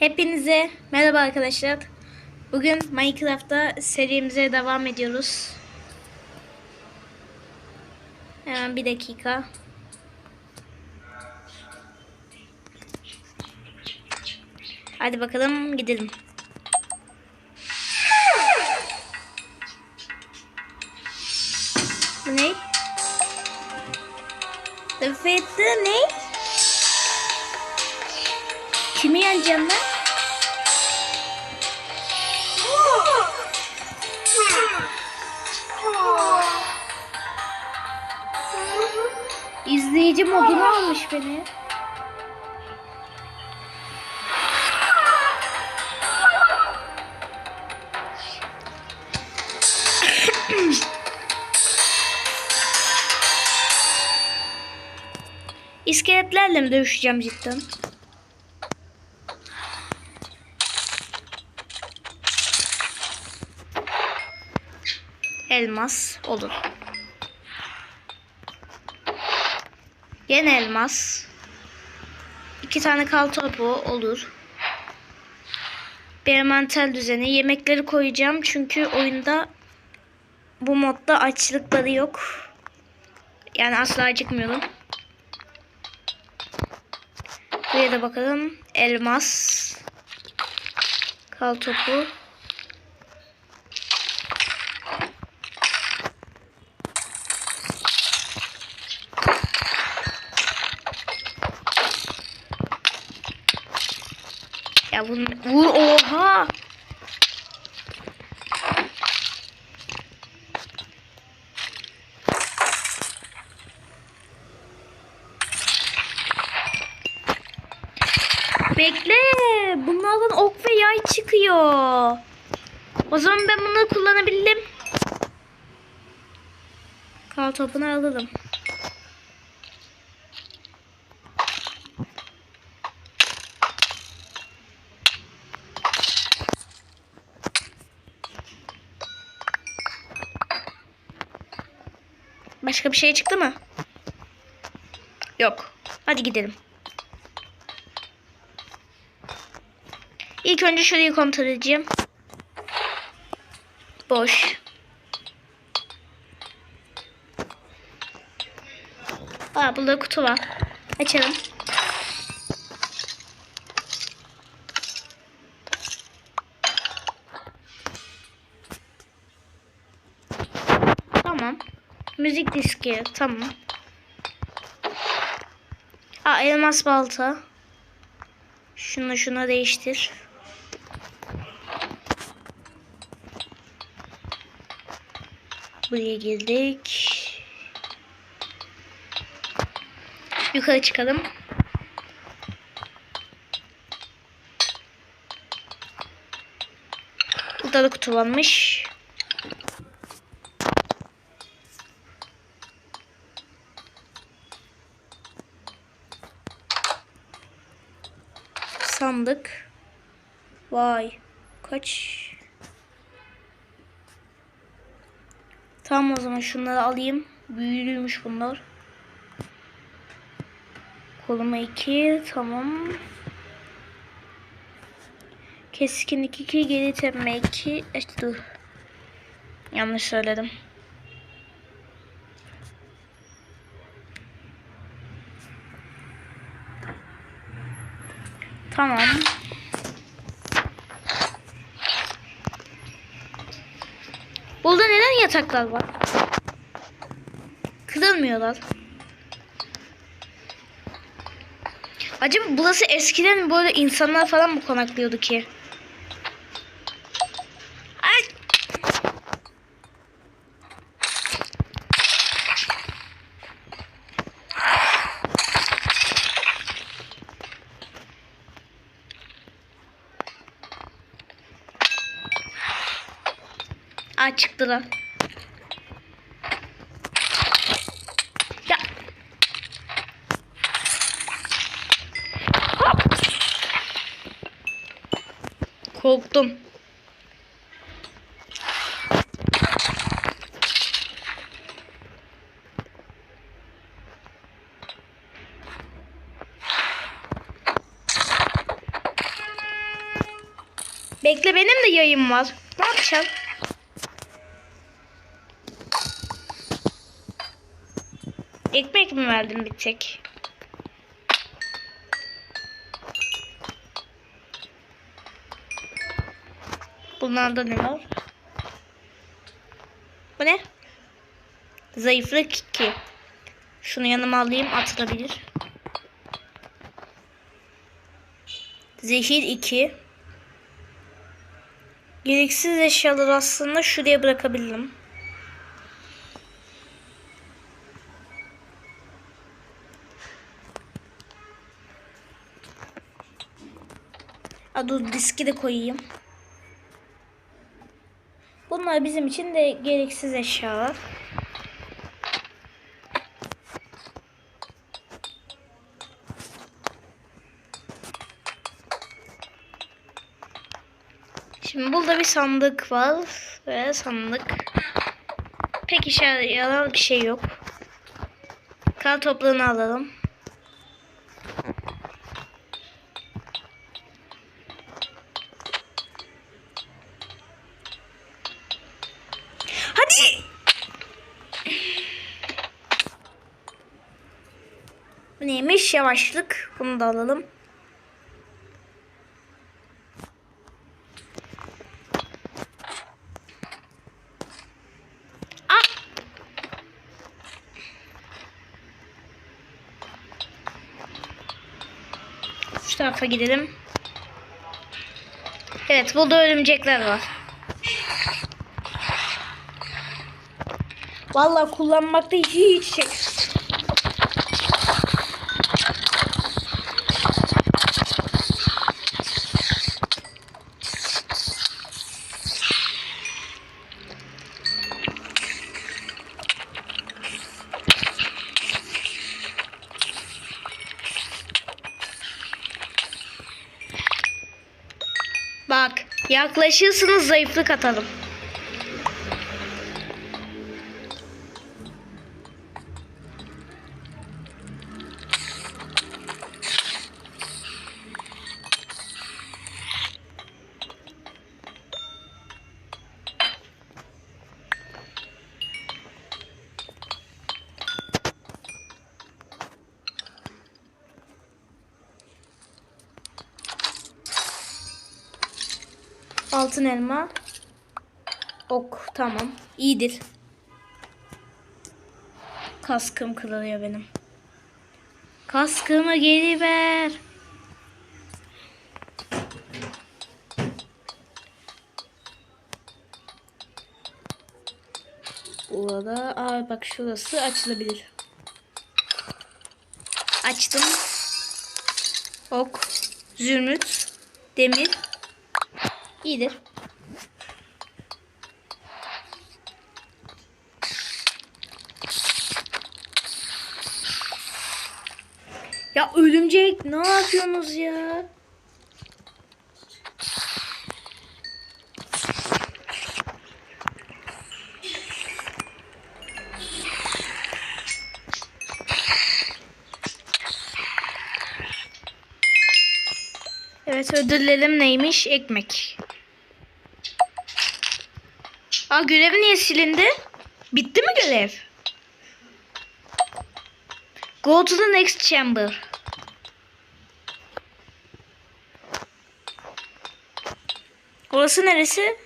Hepinize merhaba arkadaşlar. Bugün Minecraft'ta serimize devam ediyoruz. Hemen bir dakika. Hadi bakalım gidelim. Bu ne? Rıfet'te ne? Kimi yeneceğim ben? İzleyici moduna almış beni. İskeletlerle mi dövüşeceğim cidden? Elmas olur. Gene elmas. İki tane kal topu olur. Bir mental düzeni. Yemekleri koyacağım çünkü oyunda bu modda açlıkları yok. Yani asla acıkmıyorum. Buraya da bakalım. Elmas. Kal topu. Ya bunu oha. Bekle. Bunlardan ok ve yay çıkıyor. O zaman ben bunları kullanabildim. Kal topunu alalım. Şey çıktı mı? Yok. Hadi gidelim. İlk önce şurayı kontrol edeceğim. Boş. Aa burada kutu var. Açalım. Müzik diski. Tamam. Aa elmas balta. Şunu şuna değiştir. Buraya girdik. Yukarı çıkalım. Burada da kutu. Sandık. Vay. Kaç? Tamam o zaman şunları alayım. Büyülüymüş bunlar. Koluma 2. Tamam. Keskinlik 2. Geri tepme 2. İşte dur. Yanlış söyledim. Tamam. Burada neden yataklar var? Kırılmıyorlar. Acaba burası eskiden böyle insanlar falan mı konaklıyordu ki? Çıktılar. Ya. Korktum. Bekle benim de yayım var. Ne yapacağım? Ekmek mi verdin bir tek? Bunlarda ne var? Bu ne? Zayıflık 2. Şunu yanıma alayım atılabilir. Zehir 2. Gereksiz eşyaları aslında şuraya bırakabilirim. Aa, dur diski de koyayım. Bunlar bizim için de gereksiz eşyalar. Şimdi burada bir sandık var ve sandık pek işe yarayan bir şey yok. Kar toprağını alalım. Hadi. Yavaşlık. Bunu da alalım. Ah! Şu tarafa gidelim. Evet, burada örümcekler var. Vallahi kullanmakta hiç şey. Bak, yaklaşırsınız zayıflık atalım. Altın elma. Ok tamam. İyidir. Kaskım kırılıyor benim. Kaskımı geri ver. Burada aa bak şurası açılabilir. Açtım. Ok, zümrüt, demir. İyidir. Ya örümcek ne yapıyorsunuz ya? Evet ödüllerim neymiş? Ekmek. Aa görev niye silindi? Bitti mi görev? Go to the next chamber. Orası neresi?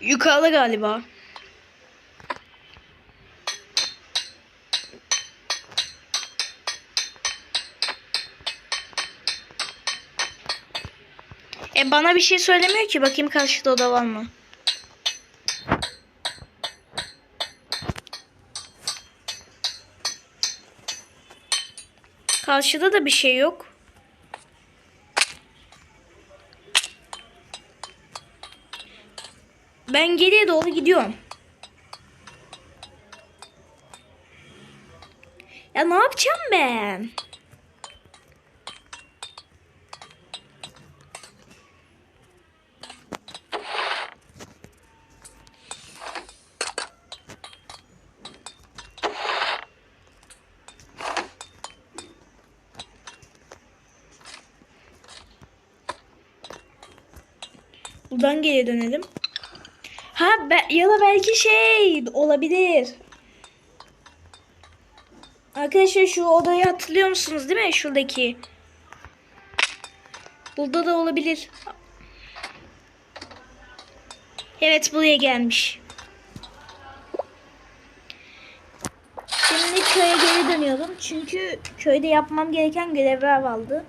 Yukarıda galiba. Bana bir şey söylemiyor ki. Bakayım karşıda oda var mı? Karşıda da bir şey yok. Ben geriye doğru gidiyorum. Ya ne yapacağım ben? Buradan geriye dönelim. Ha be, ya da belki şey olabilir. Arkadaşlar şu odayı hatırlıyor musunuz değil mi? Şuradaki. Burada da olabilir. Evet buraya gelmiş. Şimdi köye geri dönüyorum. Çünkü köyde yapmam gereken görevler vardı.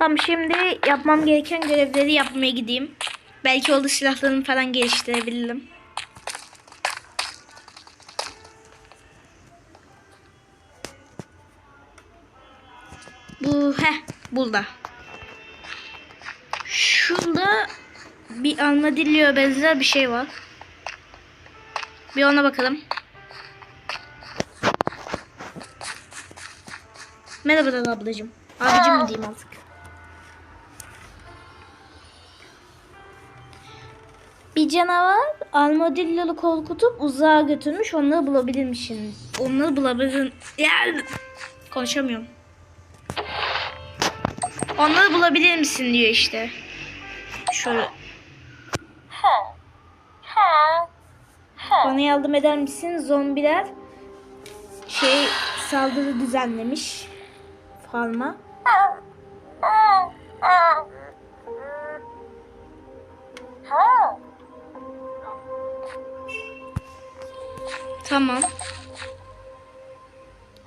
Tamam şimdi yapmam gereken görevleri yapmaya gideyim. Belki oldu silahlarımı falan geliştirebilirim. Bu he burada. Şurada bir armadillo'ya benzer bir şey var. Bir ona bakalım. Merhaba da ablacığım. Abicim mi diyeyim artık. Bir canavar armadillo'lu korkutup uzağa götürmüş. Onları bulabilirmişsin. Onları bulabilirin. Ya konuşamıyorum. Onları bulabilir misin diyor işte. Şöyle. Bana yardım eder misin? Zombiler şey saldırı düzenlemiş. Farma. Tamam.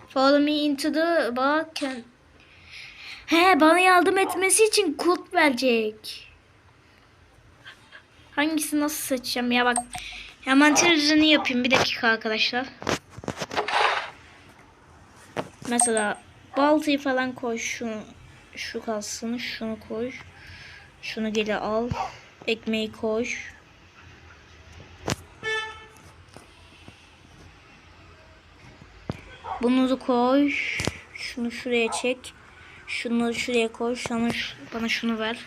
Follow me into the bar can... He bana yardım etmesi için kod verecek. Hangisini nasıl seçeceğim ya bak. Hemen televizyonu yapayım bir dakika arkadaşlar. Mesela baltayı falan koy şunu şu kalsın şunu koy. Şunu geri al. Ekmeği koy. Bunu koy. Şunu şuraya çek. Şunu şuraya koy. Sana bana şunu ver.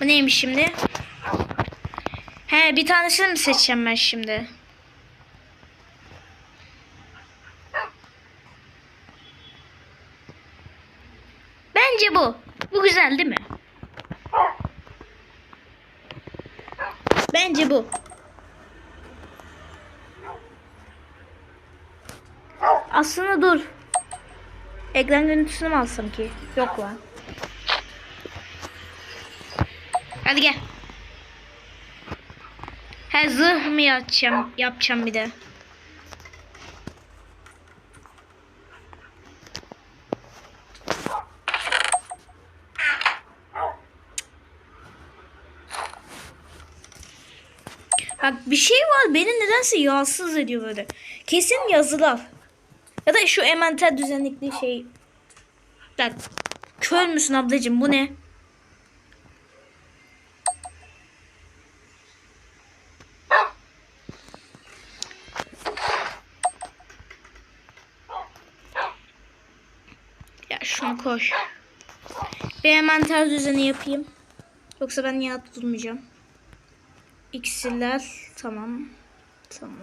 Bu neymiş şimdi? He bir tanesini mi seçeceğim ben şimdi? Bence bu. Bu güzel değil mi? Bence bu. Aslında dur. Ekran görüntüsünü mü alsam ki? Yok lan. Hadi gel. He zırh mı yapacağım, yapacağım bir de. Bak bir şey var beni nedense rahatsız ediyor böyle. Kesin yazılar. Ya da şu ementer düzenlikli şey. Bak kör müsün ablacığım bu ne? Ya şunu koy. Bir hemen ters düzeni yapayım. Yoksa ben ya tutulmayacağım. İksirler tamam. Tamam.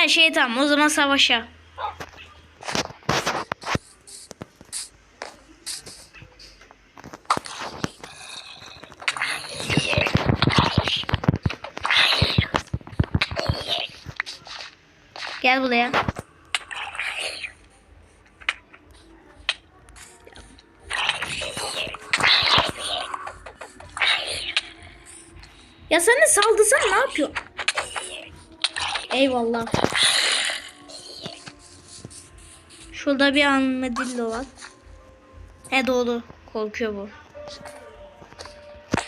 Her şey tamam. O zaman savaşa. Gel buraya. Ya sen de saldırsan ne yapıyor? Eyvallah. Şurada bir armadillo var. He doğru. Korkuyor bu.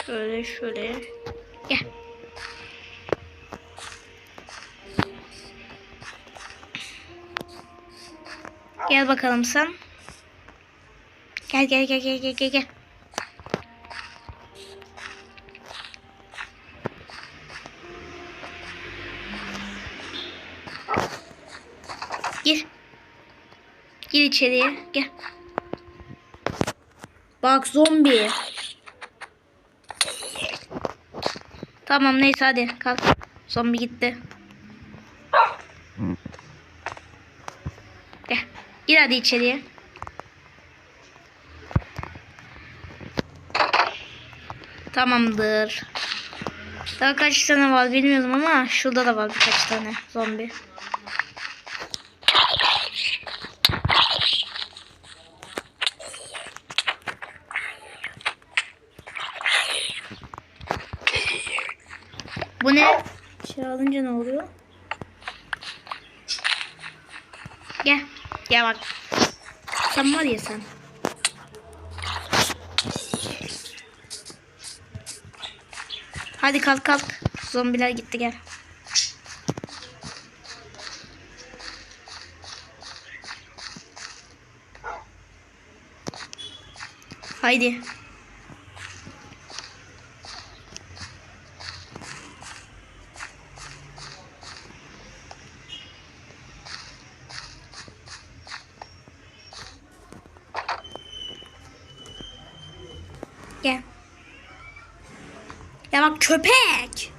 Şöyle şöyle. Gel. Gel bakalım sen. Gel gel gel gel gel gel Gir. Gir içeriye. Gel. Bak zombi. Tamam neyse hadi kalk. Zombi gitti. Gel. Gir hadi içeriye. Tamamdır. Daha kaç tane var bilmiyorum ama şurada da var birkaç tane zombi. Bu ne? Alınca ne oluyor? Gel. Gel bak. Sen var ya sen. Hadi kalk kalk. Zombiler gitti gel. Haydi. Gel. Ya bak köpek.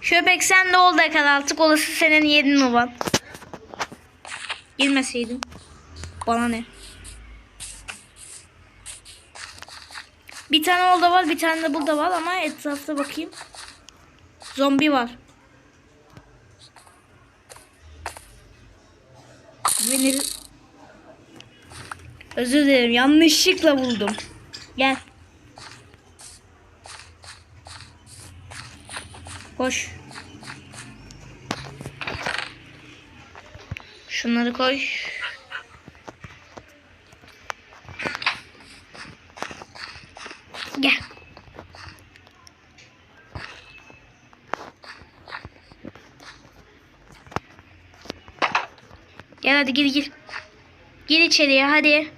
Köpek sen de ol da kal artık olası senin yerin ulan. Girmeseydin. Bana ne? Bir tane orada var bir tane de burada var ama etrafta bakayım. Zombi var. Beni... Özür dilerim yanlışlıkla buldum. Gel. Koş. Şunları koy. Gel. Gel hadi gir gir. Gir içeriye hadi.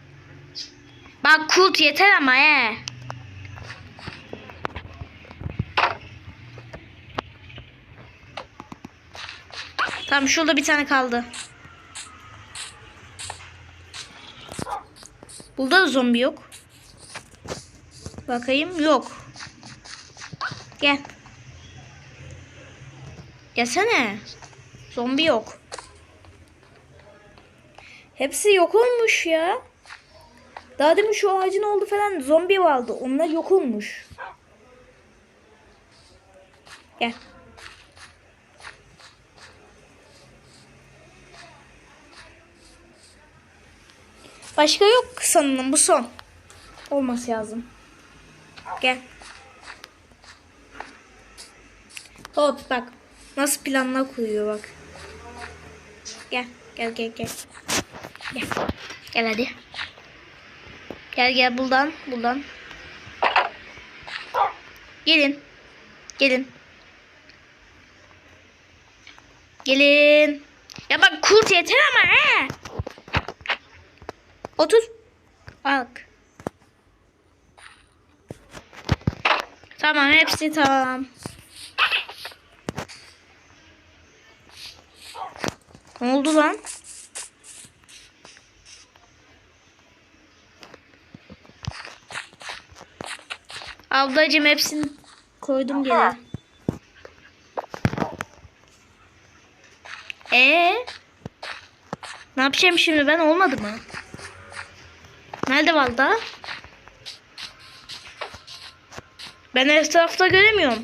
Bak kurt yeter ama he. Tamam şurada bir tane kaldı. Burada da zombi yok. Bakayım yok. Gel. Gelsene. Zombi yok. Hepsi yok olmuş ya. Daha demin şu ağacın oldu falan zombi vardı. Onlar yok olmuş. Gel. Başka yok sanırım bu son. Olması lazım. Gel. Hop bak. Nasıl planlar kuruyor bak. Gel. Gel gel gel. Gel. Gel hadi. Gel gel buradan. Buradan. Gelin. Gelin. Gelin. Ya bak kurt yeter ama he. Otur. Bak. Tamam hepsi tamam. Ne oldu lan? Ablacığım hepsini koydum geri. Ee? Ne yapacağım şimdi ben olmadı mı? Nerede Valda? Ben etrafta göremiyorum.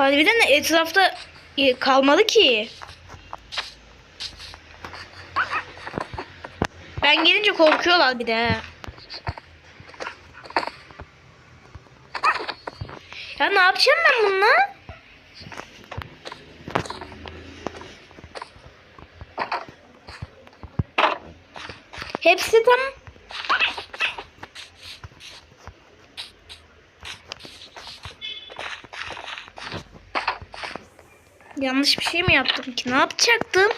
Harbiden de etrafta e, kalmadı ki. Ben gelince korkuyorlar bir de. Ya ne yapacağım ben bununla? Hepsi tam. Yanlış bir şey mi yaptım ki? Ne yapacaktım?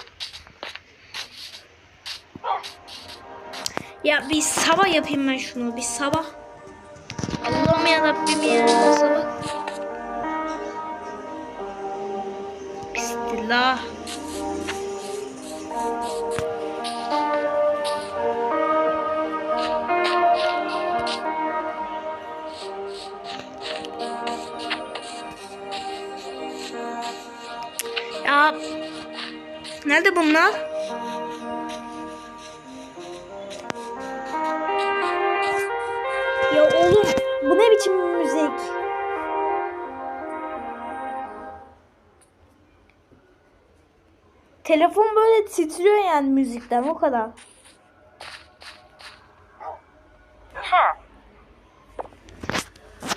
Ya bir sabah yapayım ben şunu. Bir sabah. Allah'ım yarabbim ya. Sabah. Nerede bunlar? Ya oğlum bu ne biçim müzik? Telefon böyle titriyor yani müzikten o kadar.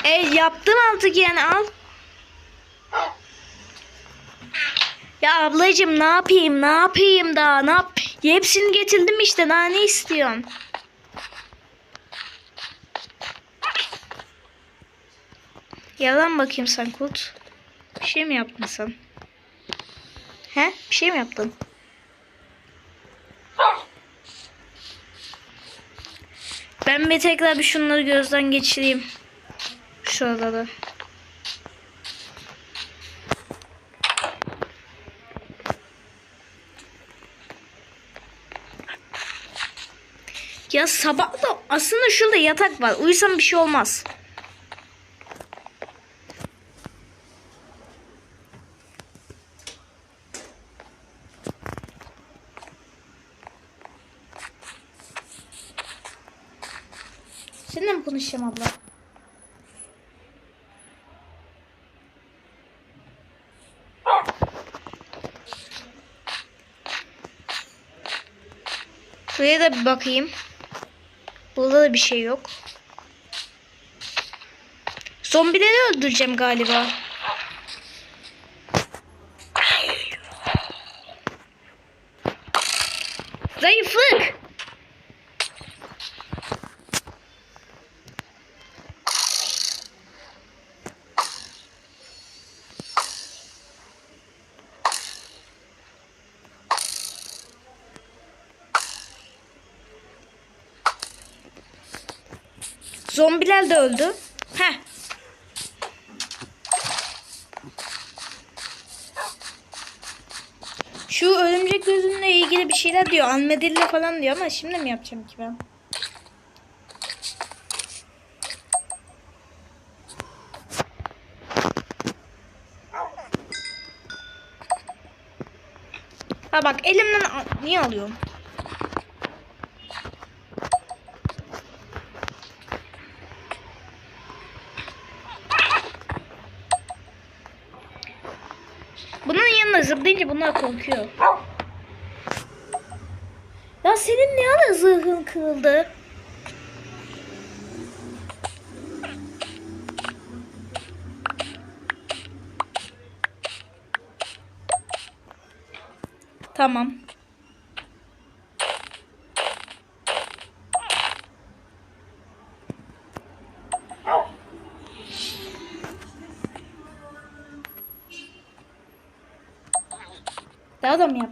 E yaptım artık yani al. Ya ablacığım ne yapayım ne yapayım daha ne yap? Hepsini getirdim işte daha ne istiyorsun? Yalan bakayım sen kurt. Bir şey mi yaptın sen? He? Bir şey mi yaptın? Ben bir tekrar bir şunları gözden geçireyim. Şuraları. Ya sabah da aslında şurada yatak var. Uyusam bir şey olmaz. Seninle mi konuşacağım abla? Şuraya da bir bakayım. Burada da bir şey yok. Zombileri öldüreceğim galiba. Zayıflık. Zombiler de öldü. Heh. Şu örümcek gözünle ilgili bir şeyler diyor. Almedille falan diyor ama şimdi mi yapacağım ki ben? Ha bak elimden niye alıyorum? Bunun yanına zıplayınca bunlar korkuyor. Ya senin ne ara zırhın kırıldı? Tamam.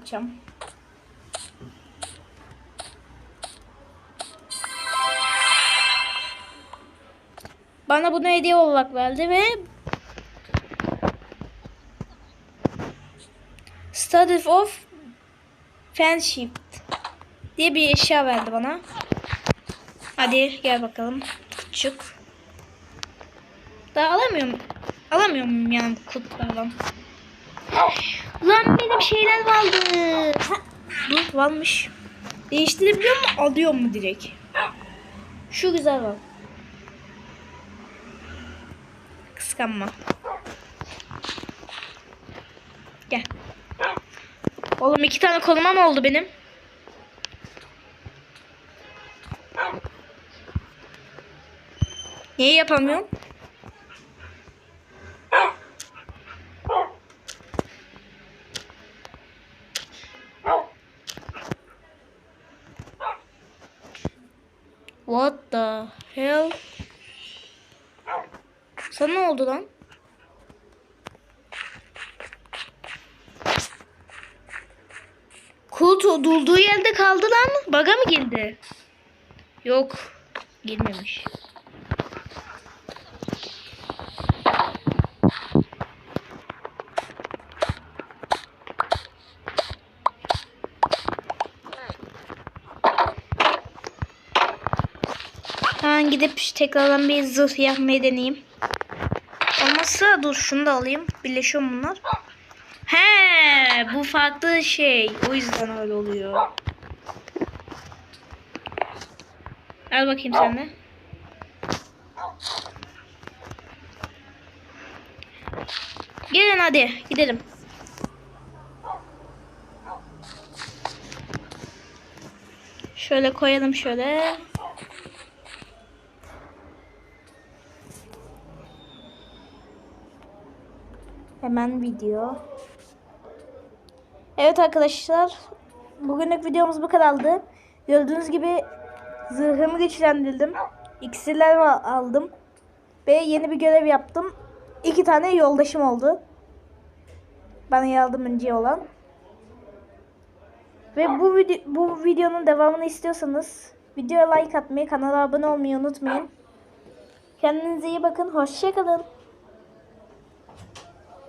Yapacağım? Bana bunu hediye olarak verdi ve Study of Friendship diye bir eşya verdi bana. Hadi gel bakalım. Küçük. Daha alamıyorum. Alamıyorum yani kutulardan. Lan benim şeyler vardı. Dur varmış. Değiştirebiliyor mu? Alıyor mu direkt? Şu güzel var. Kıskanma. Gel. Oğlum iki tane koluma mı oldu benim? Niye yapamıyorum? What the hell? Sana ne oldu lan? Kurt durduğu yerde kaldı lan. Baga mı girdi? Yok. Girmemiş. Hemen gidip tekrardan bir zırh yapmayı deneyeyim. Olmazsa dur şunu da alayım. Birleşiyor bunlar. He, bu farklı şey. O yüzden öyle oluyor. Al bakayım sen de. Gelin hadi gidelim. Şöyle koyalım şöyle. Hemen video. Evet arkadaşlar. Bugünlük videomuz bu kadardı. Gördüğünüz gibi zırhımı güçlendirdim. İksirler aldım. Ve yeni bir görev yaptım. İki tane yoldaşım oldu. Bana yardımcı olan. Ve bu video, bu videonun devamını istiyorsanız videoya like atmayı, kanala abone olmayı unutmayın. Kendinize iyi bakın. Hoşçakalın.